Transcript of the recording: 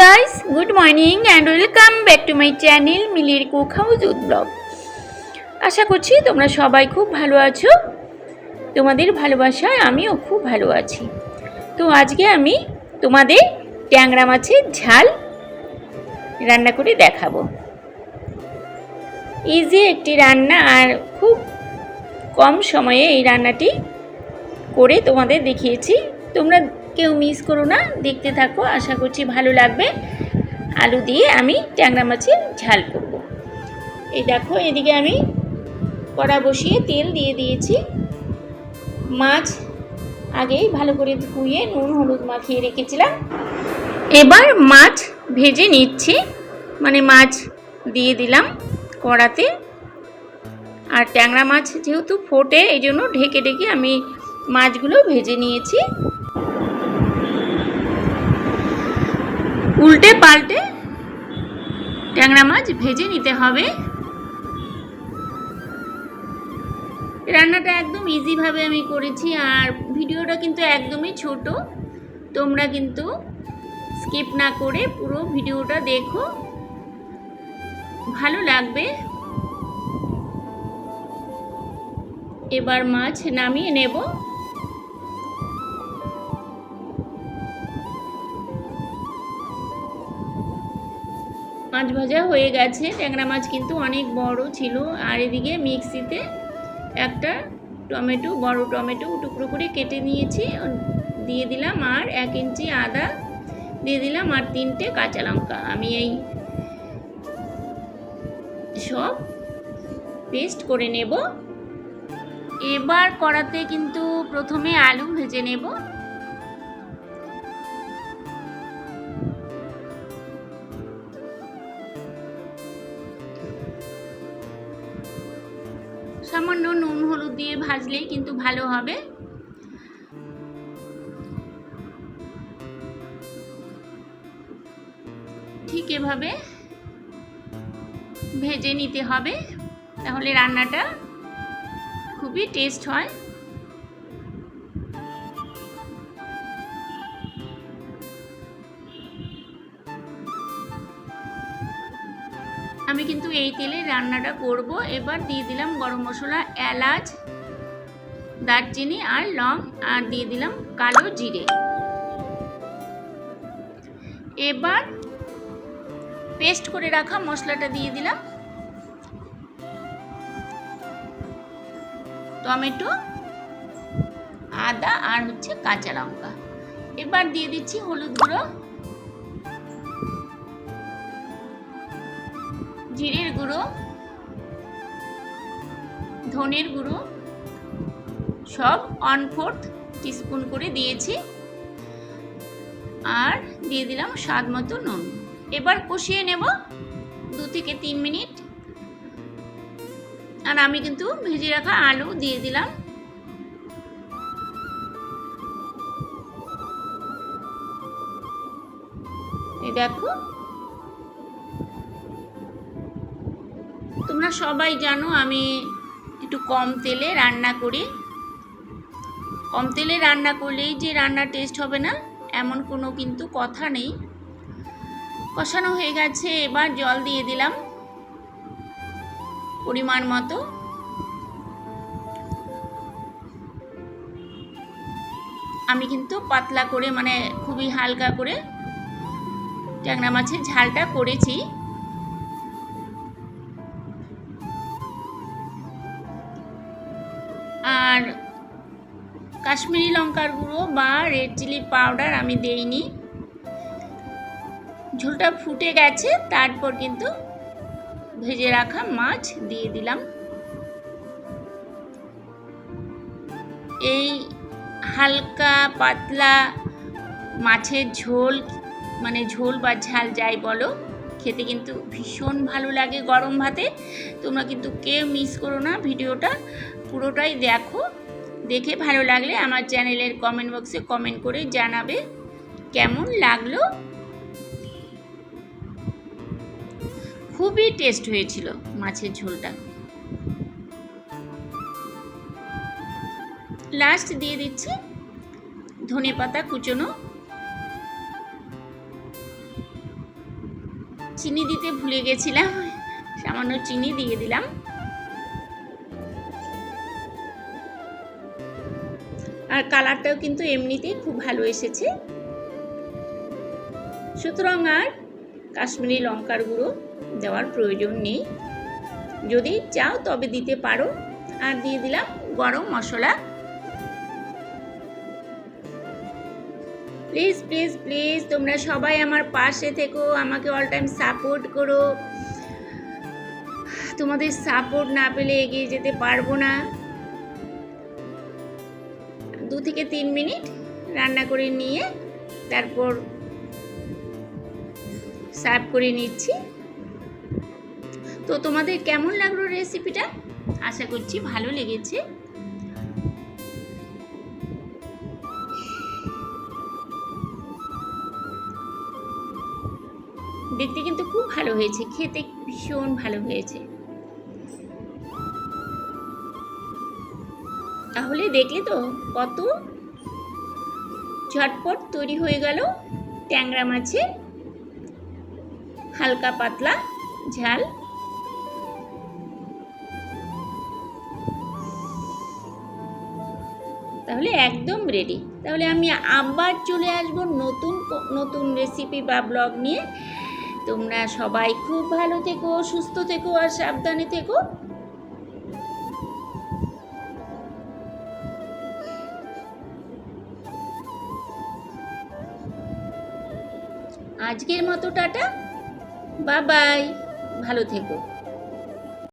Guys good morning and welcome back to my channel মিলির cook house উড blog আশা করছি তোমরা সবাই খুব ভালো আছো। তোমাদের ভালোবাসায় আমিও খুব ভালো আছি। তো আজকে আমি তোমাদের ট্যাংরা মাছের ঝাল রান্না করে দেখাবো। ইজি একটি রান্না আর খুব কম সময়ে এই রান্নাটি করে তোমাদের দেখিয়েছি। তোমরা কেউ মিস করো না, দেখতে থাকো, আশা করছি ভালো লাগবে। আলু দিয়ে আমি ট্যাংরা মাছের ঝাল করব। এই দেখো, এদিকে আমি কড়া বসিয়ে তেল দিয়ে দিয়েছি। মাছ আগেই ভালো করে ধুয়ে নুন, হলুদ মাখিয়ে রেখেছিলাম। এবার মাছ ভেজে নিচ্ছি। মানে মাছ দিয়ে দিলাম কড়াতে। আর ট্যাংরা মাছ যেহেতু ফোটে এই জন্য ঢেকে ঢেকে আমি মাছগুলো ভেজে নিয়েছি। উল্টে পাল্টে ট্যাংরা মাছ ভেজে নিতে হবে। রান্নাটা একদম ইজিভাবে আমি করেছি আর ভিডিওটা কিন্তু একদমই ছোট। তোমরা কিন্তু স্কিপ না করে পুরো ভিডিওটা দেখো। ভালো লাগবে। এবার মাছ নামিয়ে নেব। মাছ ভাজা হয়ে গেছে। ট্যাংরা মাছ কিন্তু অনেক বড় ছিল। আর এদিকে মিক্সিতে একটা টমেটো, বড় টমেটো টুকরো করে কেটে নিয়েছি। দিয়ে দিলাম আর এক ইঞ্চি আদা। দিয়ে দিলাম আর তিনটে কাঁচা লঙ্কা। আমি এই সব পেস্ট করে নেব। এবার কড়াতে কিন্তু প্রথমে আলু ভেজে নেব। দিয়ে ভাজলেই কিন্তু ভালো হবে। ঠিক এভাবে ভেজে নিতে হবে। তাহলে রান্নাটা খুবই টেস্ট হয়। আমি কিন্তু এই তেলে রান্নাটা করব। এবার দিয়ে দিলাম গরম মশলা, এলাচ, দারচিনি আর লং, আর দিয়ে দিলাম কালো জিরে। এবার পেস্ট করে রাখা মশলাটা দিয়ে দিলাম। টমেটো, আদা আর হচ্ছে কাঁচা লঙ্কা। এবার দিয়ে দিচ্ছি হলুদ গুঁড়ো। জিরের গুঁড়ো ধনের গুঁড়ো সব ওয়ান ফোর্থ টিস্পুন করে দিয়েছি। আর দিয়ে দিলাম স্বাদ মতো নুন। এবার কষিয়ে নেব দু থেকে তিন মিনিট। আর আমি কিন্তু ভেজে রাখা আলু দিয়ে দিলাম। দেখো তোমরা সবাই জানো আমি একটু কম তেলে রান্না করি। কম তেলে রান্না করলেই যে রান্না টেস্ট হবে না, এমন কোনো কিন্তু কথা নেই। কষানো হয়ে গেছে, এবার জল দিয়ে দিলাম পরিমাণ মতো। আমি কিন্তু পাতলা করে মানে খুবই হালকা করে ট্যাংরা মাছের ঝালটা করেছি। আর কাশ্মীরি লঙ্কার গুঁড়ো বা রেড চিলি পাউডার আমি দেইনি। ঝোলটা ফুটে গেছে, তারপর কিন্তু ভেজে রাখা মাছ দিয়ে দিলাম। এই হালকা পাতলা মাছের ঝোল মানে ঝোল বা ঝাল যাই বলো খেতে কিন্তু ভীষণ ভালো লাগে গরম ভাতে। তোমরা কিন্তু কেউ মিস করো না, ভিডিওটা পুরোটাই দেখো। দেখে ভালো লাগলে আমার চ্যানেলের কমেন্ট বক্সে কমেন্ট করে জানাবে কেমন লাগল। খুবই টেস্ট হয়েছিল মাছের ঝোলটা। লাস্ট দিয়ে দিচ্ছি ধনে পাতা কুচনো চিনি দিতে ভুলে গেছিলাম। সামান্য চিনি দিয়ে দিলাম। আর কালারটাও কিন্তু এমনিতেই খুব ভালো এসেছে। সুতরাং আর কাশ্মীরি লঙ্কার গুঁড়ো দেওয়ার প্রয়োজন নেই। যদি চাও তবে দিতে পারো। আর দিয়ে দিলাম গরম মশলা। প্লিজ প্লিজ প্লিজ তোমরা সবাই আমার পাশে থেকো, আমাকে অল টাইম সাপোর্ট করো। তোমাদের সাপোর্ট না পেলে এগিয়ে যেতে পারব না। দু থেকে তিন মিনিট রান্না করে নিয়ে তারপর সার্ভ করে নিচ্ছি। তো তোমাদের কেমন লাগল রেসিপিটা আশা করছি ভালো লেগেছে। দেখতে কিন্তু খুব ভালো হয়েছে, খেতে ভীষণ ভালো হয়েছে। তাহলে দেখলে তো কত ঝটপট তৈরি হয়ে গেল ট্যাংরা মাছের হালকা পাতলা ঝাল। তাহলে একদম রেডি তাহলে আমি আবার চলে আসব নতুন নতুন রেসিপি বা ব্লগ নিয়ে। তোমরা সবাই খুব ভালো থেকো, সুস্থ থেকো আর সাবধানে থেকো। আজকের মতো টাটা। বা বাই। ভালো থেকো।